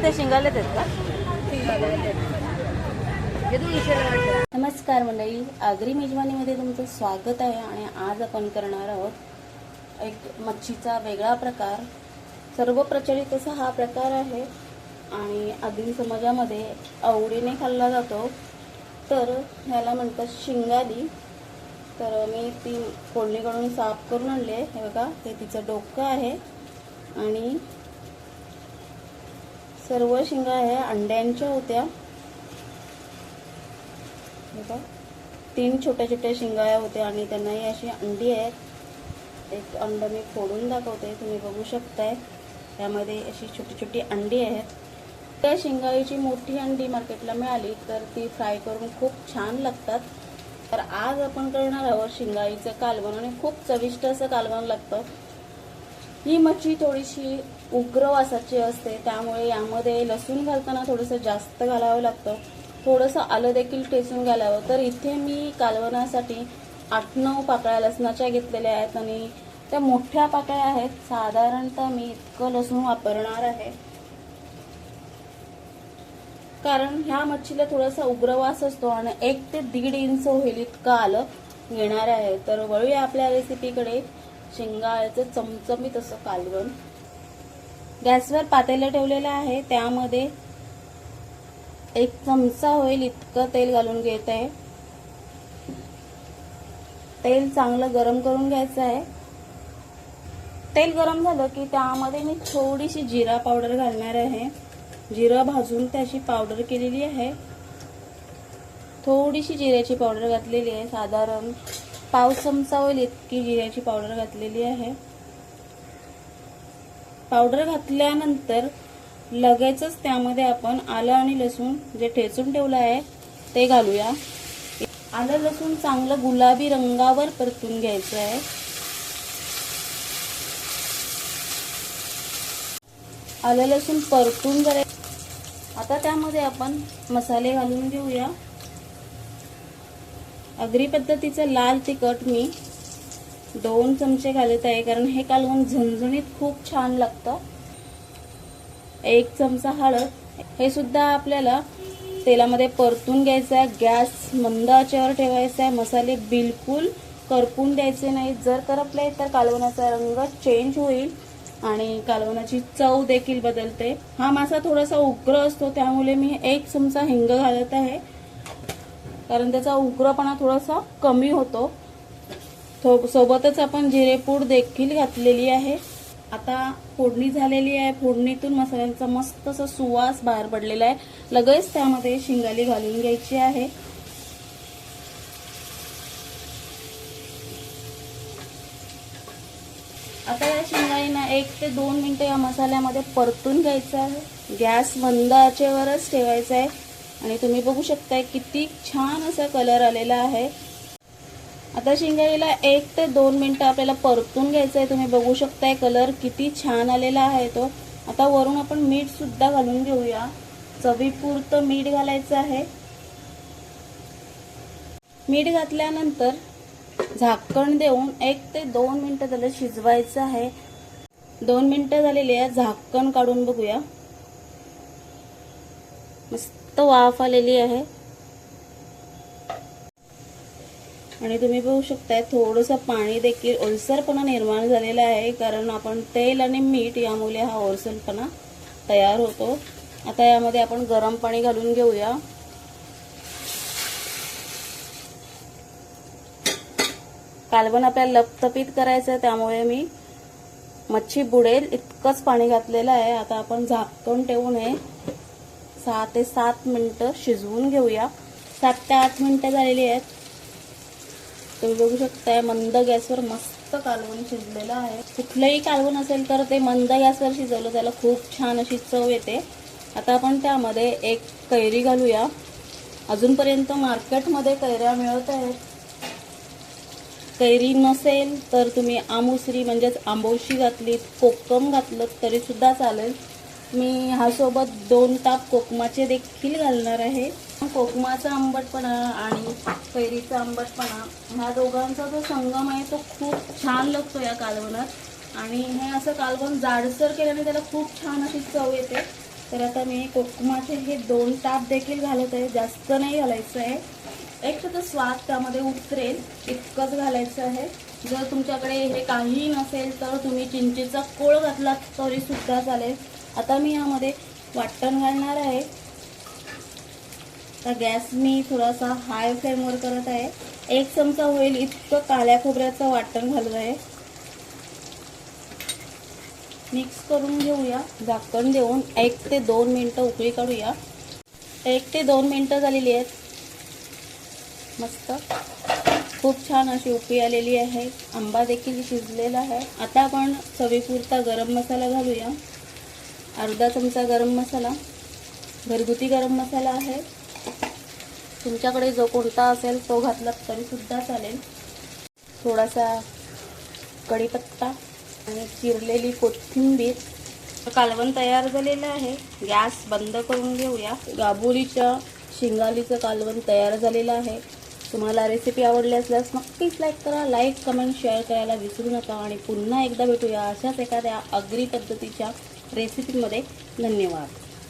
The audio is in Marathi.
नुसते शिंगाले आहेत का? नमस्कार मंडळी आगरी मेजवानीमध्ये तुमचं स्वागत आहे आणि आज आपण करणार आहोत एक मच्छीचा वेगळा प्रकार. सर्व प्रचलित असा हा प्रकार आहे आणि आदिम समाजामध्ये आवडीने खाल्ला जातो. तर ह्याला म्हणतात शिंगाली. तर मी ती फोडणीकडून साफ करून आणली आहे. हे बघा हे तिचं डोकं आहे आणि सर्व शेंगा ह्या अंड्यांच्या होत्या. बघा. तीन छोट्या छोट्या शिंगाया होत्या आणि त्यांना ही अशी अंडी आहेत. एक अंड मी फोडून दाखवते तुम्ही बघू शकताय. त्यामध्ये अशी छोटी छोटी अंडी आहेत. त्या शिंगाईची मोठी अंडी मार्केटला मिळाली तर ती फ्राय करून खूप छान लागतात. तर आज आपण करणार आहोत शिंगाईचं कालवण आणि खूप चविष्ट असं कालवण लागतं. ही मच्छी थोडीशी उग्र वासाची असते त्यामुळे यामध्ये लसूण घालताना थोडंसं जास्त घालावं लागतं. थोडंसं आलं देखील ठेचून घालावं. तर इथे मी कालवणासाठी आठ नऊ पाकळ्या लसणाच्या घेतलेल्या आहेत आणि त्या मोठ्या पाकळ्या आहेत. साधारणतः मी इतकं लसूण वापरणार आहे. कारण ह्या मच्छीला थोडासा उग्रवास असतो आणि एक ते दीड इंच होईल इतकं आलं घेणार आहे. तर वळूया आपल्या रेसिपीकडे शेंगाळ्याचं चमचमीत असं कालवण. गॅसवर पातेलं ठेवलेलं आहे त्यामध्ये एक चमचा होईल इतकं तेल घालून घेत. आहे तेल चांगलं गरम करून घ्यायचं आहे. तेल गरम झालं की त्यामध्ये मी थोडीशी जिरा पावडर घालणार आहे. जिरं भाजून त्याची पावडर केलेली आहे. थोडीशी जिऱ्याची पावडर घातलेली आहे साधारण पाव चमचा होईल इतकी जिऱ्याची पावडर घातलेली आहे. पावडर घातल्यानंतर लगेचच त्यामध्ये आपण आलं आणि लसूण जे ठेचून ठेवलं आहे ते घालूया. आलं लसूण चांगलं गुलाबी रंगावर परतून घ्यायचं आहे. आलं लसूण परतून जरा आता त्यामध्ये आपण मसाले घालून घेऊया. अग्री पद्धतीचं लाल तिखट मी दोन चमचे घालत आहे कारण हे कालवण झणझणीत खूप छान लागतं. एक चमचा हळद. हे सुद्धा आपल्याला तेलामध्ये परतून घ्यायचं आहे. गॅस मंद आचेवर ठेवायचा आहे. मसाले बिलकुल करपून द्यायचे नाही जर करपले तर कालवणाचा रंग चेंज होईल आणि कालवणाची चव देखील बदलते. हा मासा थोडासा उग्र असतो त्यामुळे मी एक चमचा हिंग घालत आहे. कारण त्याचा उग्रपणा थोडासा कमी होतो. सोबतच आपण जिरेपूड देखील घातलेली आहे. आता फोडणी झालेली आहे. फोडणीतून मसाल्यांचा मस्त असा सुवास बाहेर पडलेला आहे. लगेच त्यामध्ये शिंगाली घालून घ्यायची आहे. आता या शिंगाईना एक ते दोन मिनटं या मसाल्यामध्ये परतून घ्यायचं आहे. गॅस मंद आचेवरच ठेवायचा आहे. आणि तुम्ही बघू शकताय किती छान असा कलर आलेला आहे. आता शिंगाईला एक ते दोन मिनटं आपल्याला परतून घ्यायचं आहे तुम्ही बघू शकताय कलर किती छान आलेला आहे तो. आता वरून आपण मीठसुद्धा घालून घेऊया. चवीपुरतं मीठ घालायचं आहे. मीठ घातल्यानंतर झाकण देऊन एक ते दोन मिनटं त्याला शिजवायचं आहे. दोन मिनटं झालेली आहे. झाकण काढून बघूया. मस्त वाफ आलेली आहे. आणि तुम्ही बघू शकताय थोडंसं पाणी देखील ओलसरपणा निर्माण झालेला आहे कारण आपण तेल आणि मीठ यामुळे हा ओलसरपणा तयार होतो. आता यामध्ये आपण गरम पाणी घालून घेऊया. कालवण आपल्याला लपतपीत करायचं आहे त्यामुळे मी मच्छी बुडेल इतकंच पाणी घातलेलं आहे. आता आपण झाकून ठेवून हे सहा ते सात मिनटं शिजवून घेऊया. सात ते आठ मिनटं झालेली आहेत. तुम्ही बघू शकताय मंद गॅसवर मस्त कालवण शिजलेलं आहे. कुठलंही कालवण असेल तर ते मंद गॅसवर शिजवलं त्याला खूप छान अशी चव येते. आता आपण त्यामध्ये एक कैरी घालूया. अजूनपर्यंत मार्केटमध्ये कैऱ्या मिळत आहेत. कैरी नसेल तर तुम्ही आमुसरी म्हणजेच आंबोशी घातलीत कोकम घातलं तरीसुद्धा चालेल. मी ह्यासोबत दोन ताप कोकमाचे देखील घालणार आहे. कोकमाचा आंबटपणा आणि कैरीचा आंबटपणा ह्या दोघांचा जो संगम आहे तो खूप छान लागतो या कालवणात आणि हे असं कालवण जाडसर केल्याने त्याला खूप छान अशी चव येते. तर आता मी कोकमाचे हे दोन ताप देखील घालत आहे. जास्त नाही घालायचं आहे. एक तर स्वाद त्यामध्ये उतरेल इतकंच घालायचं आहे. जर तुमच्याकडे हे काहीही नसेल तर तुम्ही चिंचेचा कोळ घातला तरी सुद्धा चालेल. आता मी यामध्ये वाटण घालणार आहे. तर गॅस मी थोडासा हाय फ्लेमवर करत आहे. एक चमचा होईल इतकं काळ्या खोबऱ्याचं वाटण घालत आहे. मिक्स करून घेऊया. झाकण देऊन एक ते दोन मिनटं उकळी काढूया. एक ते दोन मिनटं झालेली आहेत. मस्त. खूप छान अशी उकळी आलेली आहे. आंबा देखील शिजलेला आहे. आता आपण चवीपुरता गरम मसाला घालूया. अर्धा चमचा गरम मसाला घरगुती गरम मसाला आहे. तुमच्याकडे जो कोणता असेल तो घातला तरीसुद्धा चालेल. थोडासा कढीपत्ता आणि चिरलेली कोथिंबीर. कालवण तयार झालेलं आहे. गॅस बंद करून घेऊया. गाबोलीच्या शिंगालीचं कालवण तयार झालेलं आहे. तुम्हाला रेसिपी आवडली असल्यास नक्कीच लाईक करा. लाईक कमेंट शेअर करायला विसरू नका. आणि पुन्हा एकदा भेटूया अशाच एखाद्या अग्री पद्धतीच्या रेसिपीमध्ये धन्यवाद.